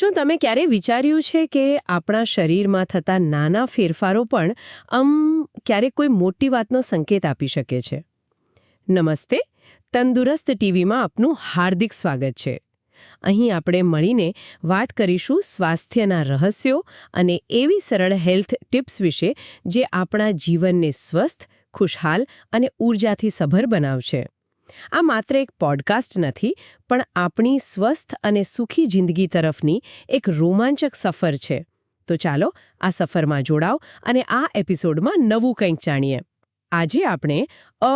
શું તમે ક્યારે વિચાર્યું છે કે આપણા શરીરમાં થતા નાના ફેરફારો પણ આમ ક્યારેક કોઈ મોટી વાતનો સંકેત આપી શકે છે? નમસ્તે, તંદુરસ્ત ટીવીમાં આપનું હાર્દિક સ્વાગત છે. અહીં આપણે મળીને વાત કરીશું સ્વાસ્થ્યના રહસ્યો અને એવી સરળ હેલ્થ ટિપ્સ વિશે જે આપણા જીવનને સ્વસ્થ, ખુશહાલ અને ઊર્જાથી સભર બનાવશે. આ માત્ર એક પોડકાસ્ટ નથી, પણ આપણી સ્વસ્થ અને સુખી જિંદગી તરફની એક રોમાંચક સફર છે. તો ચાલો આ સફરમાં જોડાઓ અને આ એપિસોડમાં નવું કંઈક જાણીએ. આજે આપણે, અ,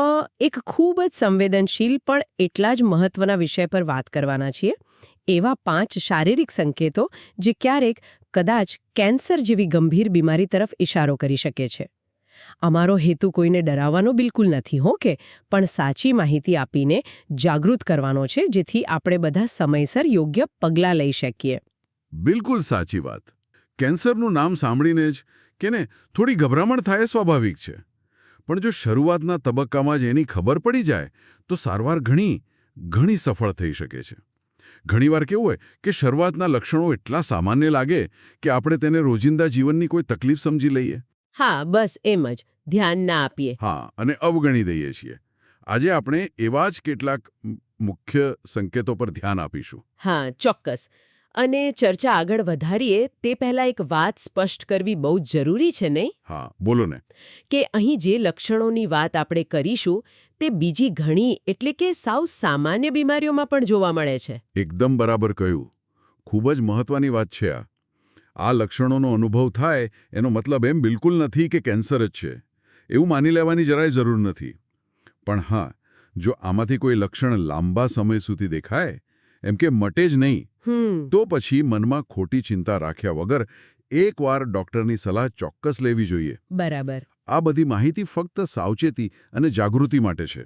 એક ખૂબ જ સંવેદનશીલ પણ એટલા જ મહત્વના વિષય પર વાત કરવાના છીએ, એવા પાંચ શારીરિક સંકેતો જે ક્યારેક કદાચ કેન્સર જેવી ગંભીર બીમારી તરફ ઇશારો કરી શકે છે. અમારો હેતુ કોઈને ડરાવવાનો બિલકુલ નથી, હો કે, પણ સાચી માહિતી આપીને જાગૃત કરવાનો છે, જેથી આપણે બધા સમયસર યોગ્ય પગલાં લઈ શકીએ. બિલકુલ સાચી વાત. કેન્સરનું નામ સાંભળીને જ કે ને, થોડી ગભરામણ થાય સ્વાભાવિક છે. પણ જો શરૂઆતના તબક્કામાં જ એની ખબર પડી જાય, તો સારવાર ઘણી ઘણી સફળ થઈ શકે છે. ઘણીવાર કેવું હોય કે શરૂઆતના લક્ષણો એટલા સામાન્ય લાગે કે આપણે તેને રોજિંદા જીવનની કોઈ તકલીફ સમજી લઈએ. હા બસ એમ જ. ધ્યાન ના આપીએ. હા અને અવગણી દઈએ છીએ. આજે આપણે એવા જ કેટલાક મુખ્ય સંકેતો પર ધ્યાન આપીશું. હા ચોક્કસ. અને ચર્ચા આગળ વધારીએ તે પહેલાં એક વાત સ્પષ્ટ કરવી બહુ જ જરૂરી છે નહીં? હા બોલો ને. કે અહીં જે લક્ષણોની વાત આપણે કરીશું તે બીજી ઘણી એટલે કે સાવ સામાન્ય બીમારીઓમાં પણ જોવા મળે છે. એકદમ બરાબર કહ્યું. ખૂબ જ મહત્વની વાત છે આ. આ લક્ષણોનો અનુભવ થાય એનો મતલબ એમ બિલકુલ નથી કે કેન્સર જ છે. એવું માની લેવાની જરાય જરૂર નથી. પણ હા જો આમાંથી કોઈ લક્ષણ લાંબા સમય સુધી દેખાય એમ કે મટે જ નહીં તો પછી મનમાં ખોટી ચિંતા રાખ્યા વગર એકવાર ડૉક્ટરની સલાહ ચોક્કસ લેવી જોઈએ. બરાબર. આ બધી માહિતી ફક્ત સાવચેતી અને જાગૃતિ માટે છે.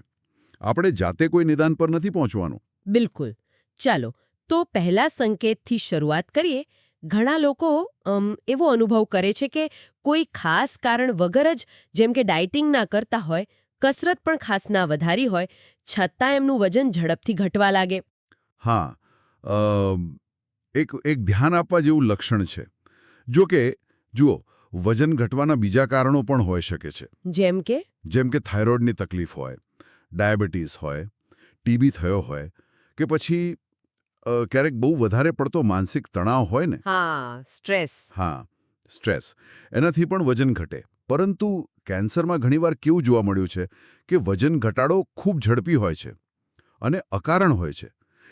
આપણે જાતે કોઈ નિદાન પર નથી પહોંચવાનું. બિલકુલ. ચાલો તો પહેલા સંકેતથી શરૂઆત કરીએ ઘણા લોકો એવો અનુભવ કરે છે કે કોઈ ખાસ કારણ વગર જ જેમ કે ડાયટિંગ ના કરતા હોય કસરત પણ ખાસ ના વધારી હોય છતાં એમનું વજન ઝડપથી ઘટવા લાગે. હા એક એક ધ્યાન આપવા જેવું લક્ષણ છે. જો કે જુઓ વજન ઘટવાના બીજા કારણો પણ હોઈ શકે છે. જેમ કે? જેમ કે થાઇરોઇડની તકલીફ હોય ડાયાબિટીસ હોય ટીબી થયો હોય કે પછી ક્યારેક બહુ વધારે પડતો માનસિક તણાવ હોય ને? હા સ્ટ્રેસ. હા સ્ટ્રેસ. એનાથી પણ વજન ઘટે. પરંતુ કેન્સરમાં ઘણીવાર કેવું જોવા મળ્યું છે કે વજન ઘટાડો ખૂબ ઝડપી હોય છે અને અકારણ હોય છે.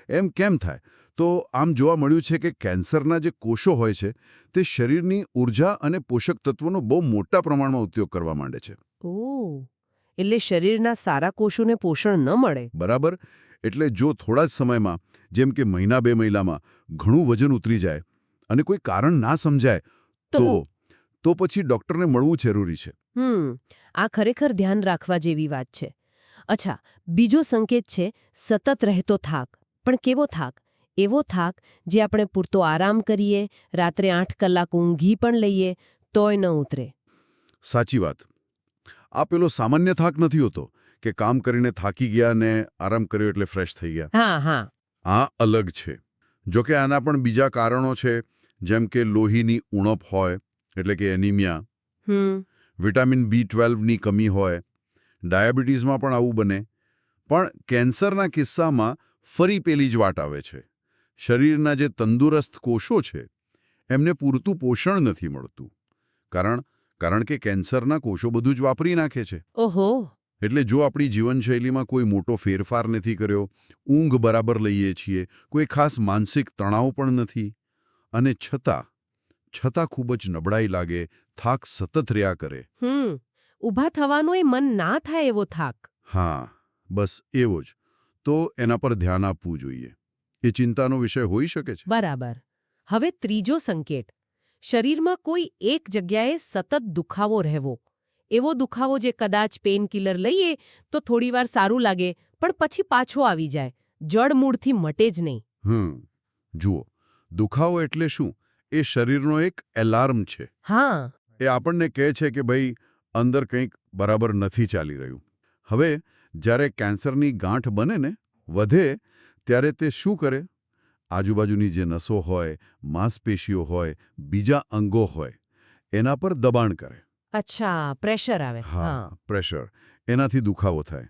એમ કેમ થાય? તો આમ જોવા મળ્યું છે કે કેન્સરના જે કોષો હોય છે તે શરીરની ઊર્જા અને પોષક તત્વોનો બહુ મોટા પ્રમાણમાં ઉપયોગ કરવા માંડે છે. ઓ એટલે શરીરના સારા કોષોને પોષણ ન મળે. બરાબર? એટલે જો થોડા જ સમયમાં જેમ કે મહિના બે મહિનામાં ઘણું વજન ઉતરી જાય અને કોઈ કારણ ના સમજાય તો? તો પછી ડોક્ટરને મળવું જરૂરી છે. હમ આ ખરેખર ધ્યાન રાખવા જેવી વાત છે. અચ્છા બીજો સંકેત છે સતત રહેતો થાક. પણ કેવો થાક? એવો થાક જે આપણે પૂરતો આરામ કરીએ રાત્રે આઠ કલાક ઊંઘી પણ લઈએ તોય ન ઉતરે. સાચી વાત. આ પેલો સામાન્ય થાક નથી હોતો કે કામ કરીને થાકી ગયા ને આરામ કર્યો એટલે ફ્રેશ થઈ ગયા? હા હા. આ અલગ છે. જો કે આના પણ બીજા કારણો છે જેમ કે લોહીની ઉણપ હોય એટલે કે એનિમિયા. વિટામિન બી ટ્વેલ્વની કમી હોય. ડાયાબિટીસમાં પણ આવું બને. પણ કેન્સરના કિસ્સામાં ફરી પેલી જ વાટ આવે છે. શરીરના જે તંદુરસ્ત કોષો છે એમને પૂરતું પોષણ નથી મળતું. કારણ કારણ કે કેન્સરના કોષો બધું જ વાપરી નાખે છે. ઓહો. એટલે જો આપણી જીવનશૈલીમાં કોઈ મોટો ફેરફાર નથી કર્યો ઊંઘ બરાબર લઈએ છીએ કોઈ ખાસ માનસિક તણાવ પણ નથી. અને છતાં છતાં ખૂબ જ નબળાઈ લાગે થાક સતત રહ્યા કરે. હમ ઊભા થવાનું એ મન ના થાય એવો થાક. હા બસ એવો જ. તો એના પર ધ્યાન આપવું જોઈએ. એ ચિંતાનો વિષય હોઈ શકે છે. બરાબર. હવે ત્રીજો સંકેત. શરીરમાં કોઈ એક જગ્યાએ સતત દુખાવો રહેવો. એવો દુખાવો જે કદાચ પેનકિલર લઈએ તો થોડીવાર સારું લાગે પણ પછી પાછો આવી જાય. જડમૂળથી મટે જ નહીં. હમ જુઓ દુખાવો એટલે શું? એ શરીરનો એક એલાર્મ છે. હા. એ આપણને કહે છે કે ભાઈ અંદર કંઈક બરાબર નથી ચાલી રહ્યું. હવે જ્યારે કેન્સરની ગાંઠ બને ને વધે ત્યારે તે શું કરે? આજુબાજુની જે નસો હોય માંસપેશીઓ હોય બીજા અંગો હોય એના પર દબાણ કરે. અચ્છા પ્રેશર આવે. હા પ્રેશર. એનાથી દુખાવો થાય.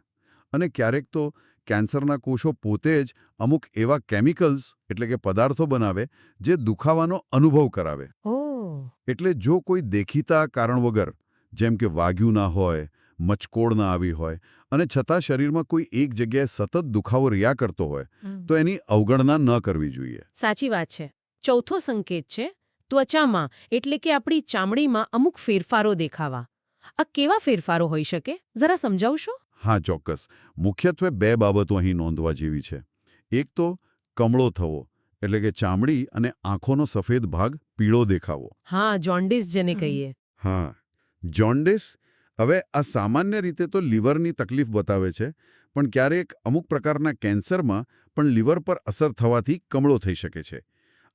અને ક્યારેક તો કેન્સરના કોષો પોતે જ અમુક એવા કેમિકલ્સ એટલે કે પદાર્થો બનાવે જે દુખાવાનો અનુભવ કરાવે. એટલે જો કોઈ દેખીતા કારણ વગર જેમ કે વાગ્યું ના હોય મચકોડ ના આવી હોય. અને છતાં શરીરમાં કોઈ એક જગ્યાએ સતત દુખાવો રહ્યા કરતો હોય તો એની અવગણના ન કરવી જોઈએ. સાચી વાત છે. ચોથો સંકેત છે ત્વચામાં એટલે કે આપણી ચામડીમાં અમુક ફેરફારો દેખાવા. આ કેવા ફેરફારો હોઈ શકે? જરા સમજાવશો? હા ચોક્કસ. મુખ્યત્વે બે બાબતો અહીં નોંધવા જેવી છે. એક તો કમળો થવો એટલે કે ચામડી અને આંખોનો સફેદ ભાગ પીળો દેખાવો. હા જોન્ડિસ જેને કહીએ. હા. જોન્ડિસ હવે આ સામાન્ય રીતે તો લીવરની તકલીફ બતાવે છે પણ ક્યારેક અમુક પ્રકારના કેન્સરમાં પણ લીવર પર અસર થવાથી કમળો થઈ શકે છે.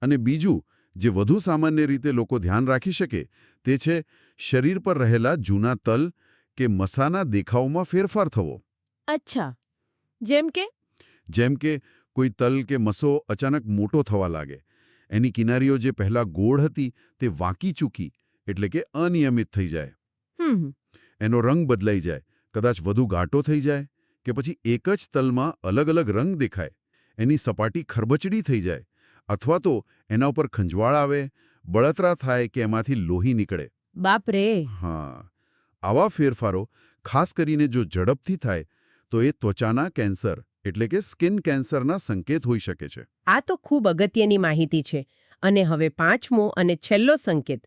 અને બીજું જે વધુ સામાન્ય રીતે લોકો ધ્યાન રાખી શકે તે છે શરીર પર રહેલા જૂના તલ કે મસાના દેખાવમાં ફેરફાર થવો. અચ્છા. જેમ કે? જેમ કે કોઈ તલ કે મસો અચાનક મોટો થવા લાગે. એની કિનારીઓ જે પહેલાં ગોળ હતી તે વાંકી ચૂકી એટલે કે અનિયમિત થઈ જાય. હમ. એનો રંગ બદલાઈ જાય. કદાચ વધુ ઘાટો થઈ જાય કે પછી એક જ તલમાં અલગ અલગ રંગ દેખાય. એની સપાટી ખરબચડી થઈ જાય અથવા તો એના ઉપર ખંજવાળ આવે બળતરા થાય કે એમાંથી લોહી નીકળે. બાપરે! હા. આવા ફેરફારો ખાસ કરીને જો ઝડપથી થાય તો એ ત્વચાના કેન્સર એટલે કે સ્કિન કેન્સરના સંકેત હોઈ શકે છે. આ તો ખૂબ અગત્યની માહિતી છે અને હવે પાંચમો અને છેલ્લો સંકેત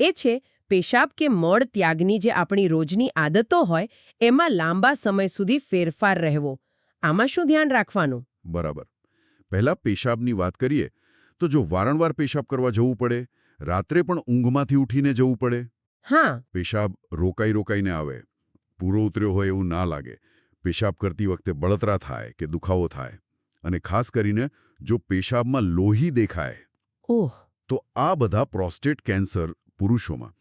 એ છે પેશાબ કે મળ ત્યાગની જે આપણી રોજની આદતો હોય એમાં લાંબા સમય સુધી ફેરફાર રહેવો. આમાં શું ધ્યાન રાખવાનું? બરાબર. પહેલા પેશાબની વાત કરીએ તો જો વારંવાર પેશાબ કરવા જવું પડે રાત્રે પણ ઊંઘમાંથી ઉઠીને જવું પડે? હા. પેશાબ રોકાઈ રોકાઈને આવે. પૂરો ઉતર્યો હોય એવું ના લાગે. પેશાબ કરતી વખતે બળતરા થાય કે દુખાવો થાય. અને ખાસ કરીને જો પેશાબમાં લોહી દેખાય ઓહ. તો આ બધા પ્રોસ્ટેટ કેન્સર પુરુષોમાં.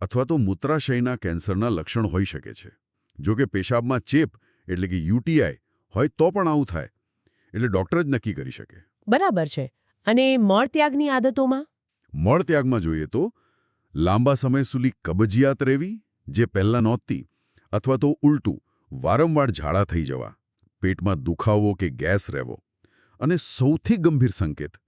અથવા તો મૂત્રાશયના કેન્સરના લક્ષણ હોઈ શકે છે. જો કે પેશાબમાં ચેપ એટલે કે યુટીઆઈ હોય તો પણ આવું થાય. એટલે ડૉક્ટર જ નક્કી કરી શકે. બરાબર છે. અને મળત્યાગની આદતોમાં? મળત્યાગમાં જોઈએ તો લાંબા સમય સુધી કબજિયાત રહેવી જે પહેલાં નહોતી અથવા તો ઉલટું વારંવાર ઝાડા થઈ જવા પેટમાં દુખાવો કે ગેસ રહેવો અને સૌથી ગંભીર સંકેત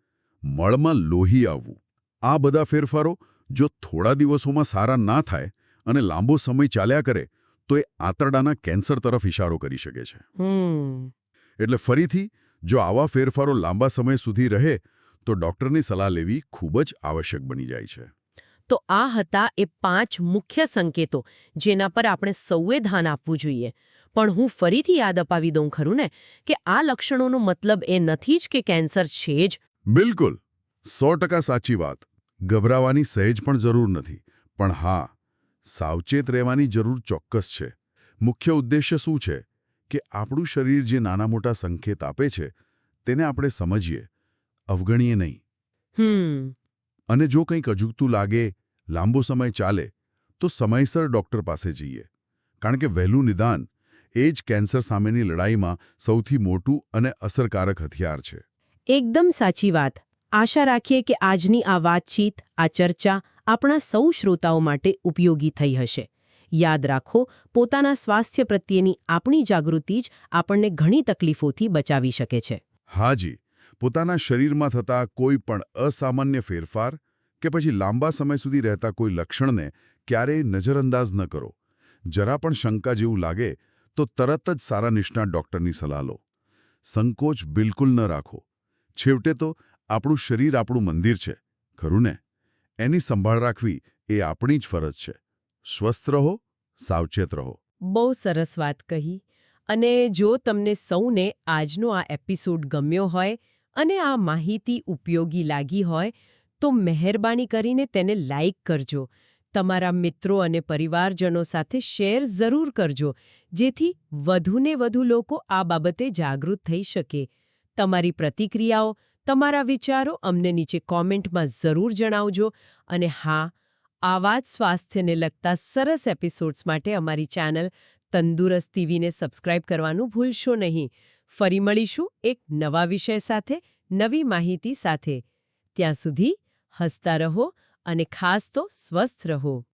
મળમાં લોહી આવવું. આ બધા ફેરફારો જો થોડા દિવસોમાં સારા ના થાય અને લાંબો સમય ચાલ્યા કરે તો એ આંતરડાના કેન્સર તરફ ઇશારો કરી શકે છે. હમ. એટલે ફરીથી જો આવા ફેરફારો લાંબા સમય સુધી રહે તો ડૉક્ટરની સલાહ લેવી ખૂબ જ આવશ્યક બની જાય છે. તો આ હતા એ પાંચ મુખ્ય સંકેતો જેના પર આપણે સૌએ ધ્યાન આપવું જોઈએ. પણ હું ફરીથી યાદ અપાવી દઉં ખરું ને કે આ લક્ષણોનો મતલબ એ નથી જ કે કેન્સર છે જ. બિલકુલ. સો ટકા સાચી વાત. ગભરાવાની સહેજ પણ જરૂર નથી. પણ હા સાવચેત રહેવાની જરૂર ચોક્કસ છે. મુખ્ય ઉદ્દેશ્ય શું છે? કે આપણું શરીર જે નાના મોટા સંકેત આપે છે તેને આપણે સમજીએ અવગણીએ નહીં. અને જો કંઈક અજુગતું લાગે લાંબો સમય ચાલે તો સમયસર ડૉક્ટર પાસે જઈએ. કારણ કે વહેલું નિદાન એ જ કેન્સર સામેની લડાઈમાં સૌથી મોટું અને અસરકારક હથિયાર છે. એકદમ સાચી વાત. આશા રાખીએ કે આજની આ વાતચીત, આ ચર્ચા આપણા સૌ શ્રોતાઓ માટે ઉપયોગી થઈ હશે. યાદ રાખો, પોતાના સ્વાસ્થ્ય પ્રત્યેની આપણી જાગૃતિ જ આપણને ઘણી તકલીફોથી બચાવી શકે છે. હાજી, પોતાના શરીરમાં થતા કોઈ પણ અસામાન્ય ફેરફાર કે પછી લાંબા સમય સુધી રહેતા કોઈ લક્ષણને ક્યારેય નજરઅંદાજ ન કરો. જરા પણ શંકા જેવું લાગે તો તરત જ સારા નિષ્ણાત ડૉક્ટરની સલાહ લો. સંકોચ બિલકુલ ન રાખો. છેવટે તો આપણું શરીર આપણું મંદિર છે, ખરું ને? એની સંભાળ રાખવી એ આપણી જ ફરજ છે. સ્વસ્થ રહો, સાવચેત રહો. બહુ સરસ વાત કહી. અને જો તમને સૌને આજનો આ એપિસોડ ગમ્યો હોય અને આ માહિતી ઉપયોગી લાગી હોય, તો મહેરબાની કરીને તેને લાઇક કરજો. તમારા મિત્રો અને પરિવારજનો સાથે શેર જરૂર કરજો, જેથી વધુને વધુ લોકો આ બાબતે જાગૃત થઈ શકે. તમારી પ્રતિક્રિયાઓ તમારા વિચારો અમને નીચે કોમેન્ટમાં જરૂર જણાવજો અને હા, આવા જ સ્વાસ્થ્યને લગતા સરસ એપિસોડ્સ માટે અમારી ચેનલ તંદુરસ્ત ટીવીને સબસ્ક્રાઇબ કરવાનું ભૂલશો નહીં. ફરી મળીશું એક નવા વિષય સાથે, નવી માહિતી સાથે. ત્યાં સુધી હસતા રહો અને ખાસ તો સ્વસ્થ રહો.